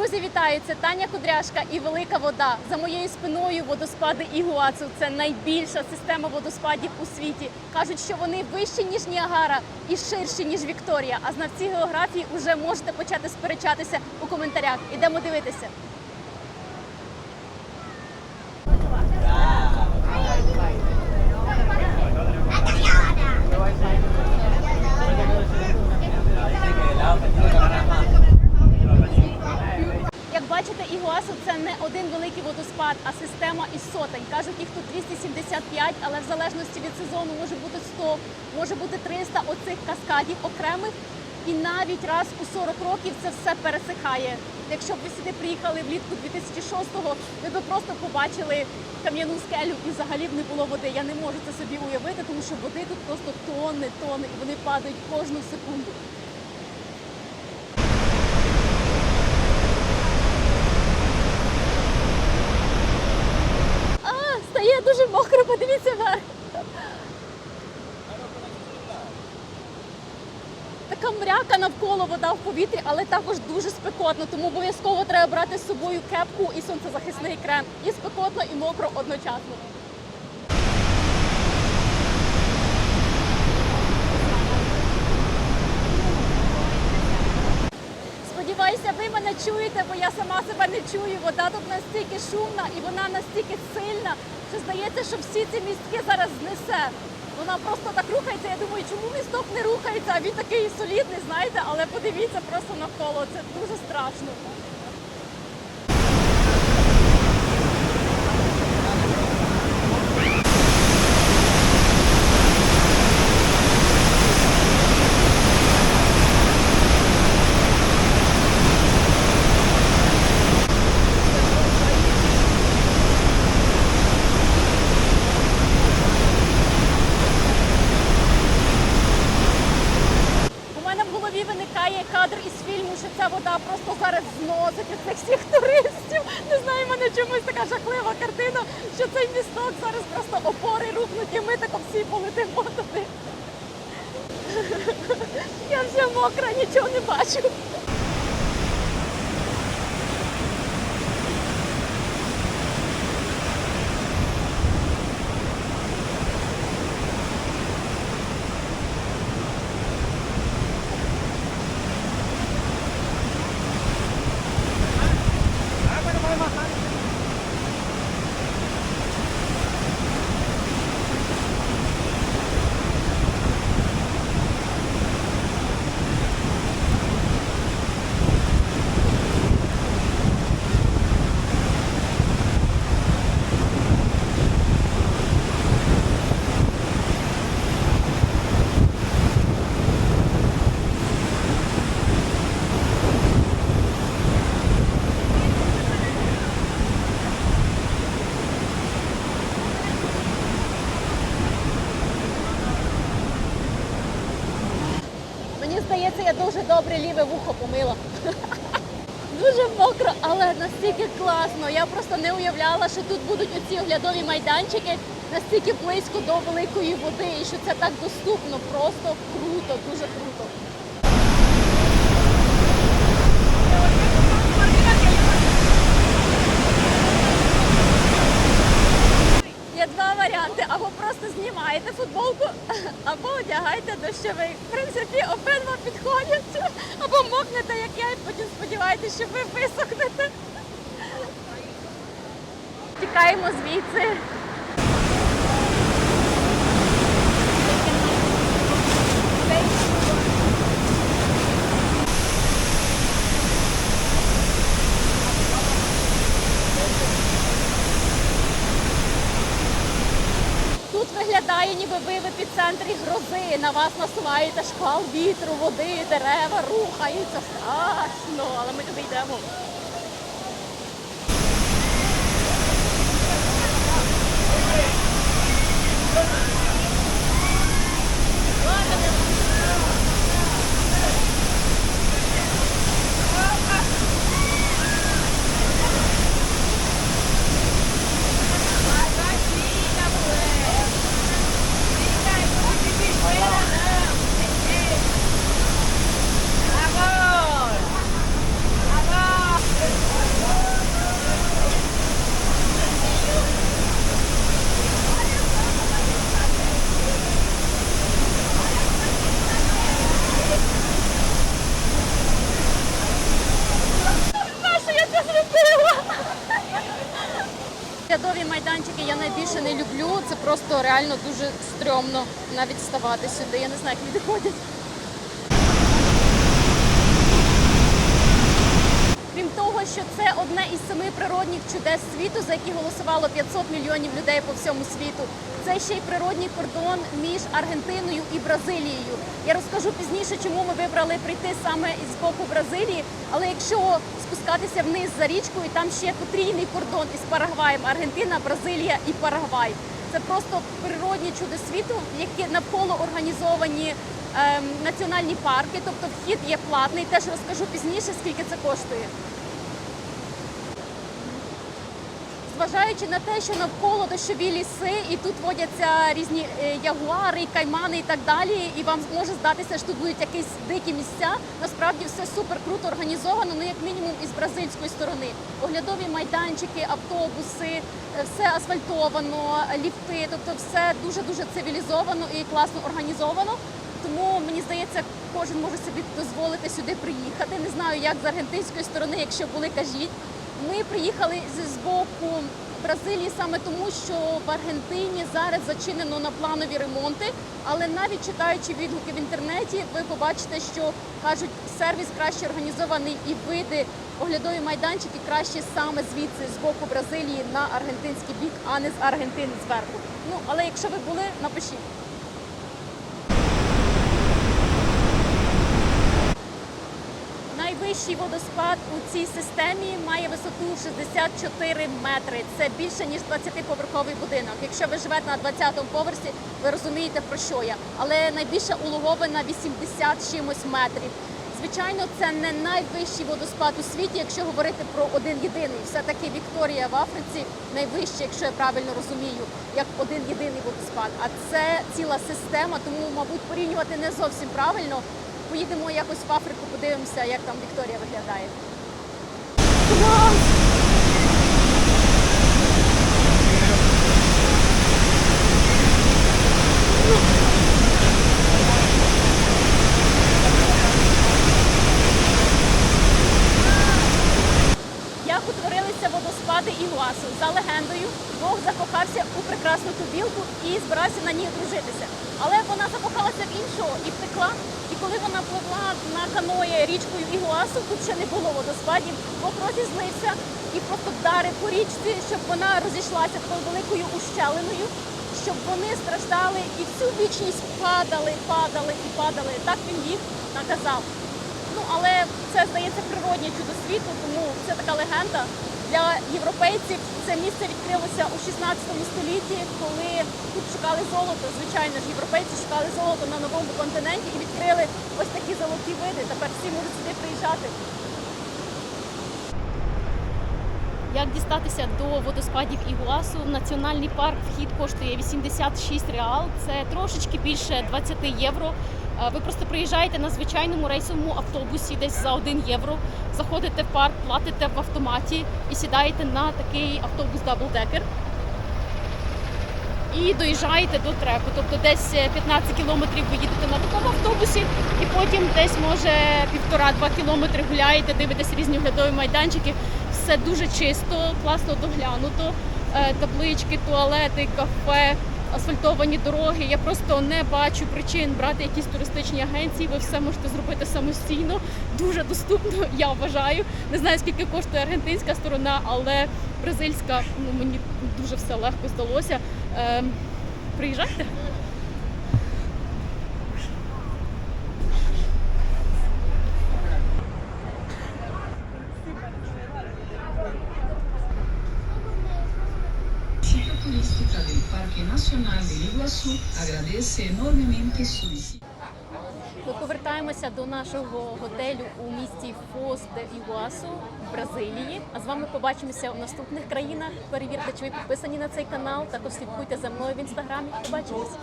Друзі, вітаю! Це Таня Кудряшка і Велика Вода. За моєю спиною водоспади Ігуацу. Це найбільша система водоспадів у світі. Кажуть, що вони вищі ніж Ніагара і ширші ніж Вікторія. А знавці географії вже можете почати сперечатися у коментарях. Ідемо дивитися. Як бачите, Ігуасу це не один великий водоспад, а система із сотень. Кажуть, їх тут 275, але в залежності від сезону може бути 100, може бути 300 оцих каскадів окремих. І навіть раз у 40 років це все пересихає. Якщо б ви сюди приїхали влітку 2006-го, ви б просто побачили кам'яну скелю і взагалі б не було води. Я не можу це собі уявити, тому що води тут просто тонни, тонни, і вони падають кожну секунду. А, дуже мокро, подивіться вверх. Така мряка навколо вода в повітрі, але також дуже спекотно, тому обов'язково треба брати з собою кепку і сонцезахисний крем. І спекотно, і мокро одночасно. Сподіваюся, ви мене чуєте, бо я сама себе не чую. Вода тут настільки шумна і вона настільки сильна, що здається, що всі ці містки зараз знесе. Вона просто так рухається. Я думаю, чому місток не рухається, а він такий солідний, знаєте, але подивіться просто навколо. Це дуже страшно. У мене в голові виникає кадр із фільму, що ця вода просто зараз зносить цих всіх туристів. Не знаю, мене чомусь така жахлива картина, що цей місток зараз просто опори рухнуть, і ми так всі полетимо туди. Я вже мокра, нічого не бачу. Здається, я дуже добре ліве вухо помила. Дуже мокро, але настільки класно. Я просто не уявляла, що тут будуть оці оглядові майданчики настільки близько до великої води, і що це так доступно. Просто круто, дуже круто. Тікаємо звідси. Тут виглядає, ніби ви в епіцентрі грози. На вас насувається шквал вітру, води, дерева рухаються. Страшно, але ми туди йдемо. Оглядові майданчики я найбільше не люблю. Це просто реально дуже стрьомно навіть ставати сюди. Я не знаю, як люди ходять. Що це одне із семи природних чудес світу, за які голосувало 500 мільйонів людей по всьому світу. Це ще й природний кордон між Аргентиною і Бразилією. Я розкажу пізніше, чому ми вибрали прийти саме із боку Бразилії. Але якщо спускатися вниз за річкою, там ще потрійний кордон із Парагваєм: Аргентина, Бразилія і Парагвай. Це просто природні чудо світу, які навколо організовані ем, національні парки. Тобто вхід є платний. Теж розкажу пізніше, скільки це коштує. Зважаючи на те, що навколо дощові ліси, і тут водяться різні е, ягуари, каймани і так далі, і вам може здатися, що тут будуть якісь дикі місця. Насправді все супер круто організовано, ну як мінімум із бразильської сторони. Оглядові майданчики, автобуси, е, все асфальтовано, ліфти, тобто все дуже дуже цивілізовано і класно організовано. Тому мені здається, кожен може собі дозволити сюди приїхати. Не знаю, як з аргентинської сторони, якщо були, кажіть. Ми приїхали з- боку Бразилії саме тому, що в Аргентині зараз зачинено на планові ремонти. Але навіть читаючи відгуки в інтернеті, ви побачите, що кажуть, сервіс краще організований і види оглядові майданчики краще саме звідси з боку Бразилії на аргентинський бік, а не з Аргентини зверху. Ну але якщо ви були, напишіть. Найвищий водоспад у цій системі має висоту 64 метри. Це більше ніж 20-поверховий будинок. Якщо ви живете на 20-му поверсі, ви розумієте про що я. Але найбільша улоговина 80 чимось метрів. Звичайно, це не найвищий водоспад у світі, якщо говорити про один єдиний. Все-таки Вікторія в Африці найвища, якщо я правильно розумію, як один єдиний водоспад. А це ціла система, тому, мабуть, порівнювати не зовсім правильно. Поїдемо якось в Африку, подивимося, як там Вікторія виглядає. Як утворилися водоспади Ігуасу? За легендою, Бог закохався у прекрасну ту білку і збирався на ній одружитися. Але вона закохалася в іншого і втекла. Коли вона пливла на каної річкою Ігуасу, тут ще не було водоспадів, Бог розізлився і просто вдарив по річці, щоб вона розійшлася такою великою ущелиною, щоб вони страждали і всю вічність падали, падали і падали. Так він їх наказав. Ну але це здається природнє чудо світу, тому це така легенда. Для європейців це місце відкрилося у 16 столітті, коли тут шукали золото. Звичайно ж, європейці шукали золото на новому континенті і відкрили ось такі золоті види. Тепер всі можуть сюди приїжджати. Як дістатися до водоспадів Ігуасу? Національний парк вхід коштує 86 реал. Це трошечки більше 20 євро. Е, Ви просто приїжджаєте на звичайному рейсовому автобусі десь за 1 євро, заходите в парк, платите в автоматі і сідаєте на такий автобус даблдекер. І доїжджаєте до треку. Тобто десь е, 15 кілометрів ви їдете на такому автобусі, і потім десь може півтора-два кілометри гуляєте, дивитесь різні оглядові майданчики. Все дуже чисто, класно доглянуто. Е, Таблички, туалети, кафе, асфальтовані дороги. Я просто не бачу причин брати якісь туристичні агенції. Ви все можете зробити самостійно, дуже доступно. Я вважаю. Не знаю скільки коштує аргентинська сторона, але бразильська ну мені дуже все легко здалося. Е, приїжджайте. Iguazú agradece enormemente su. Ми повертаємося до нашого готелю у місті Фос де Ігуасу в Бразилії. А з вами побачимося в наступних країнах. Перевірте, чи ви підписані на цей канал. Також слідкуйте за мною в інстаграмі. Побачимось.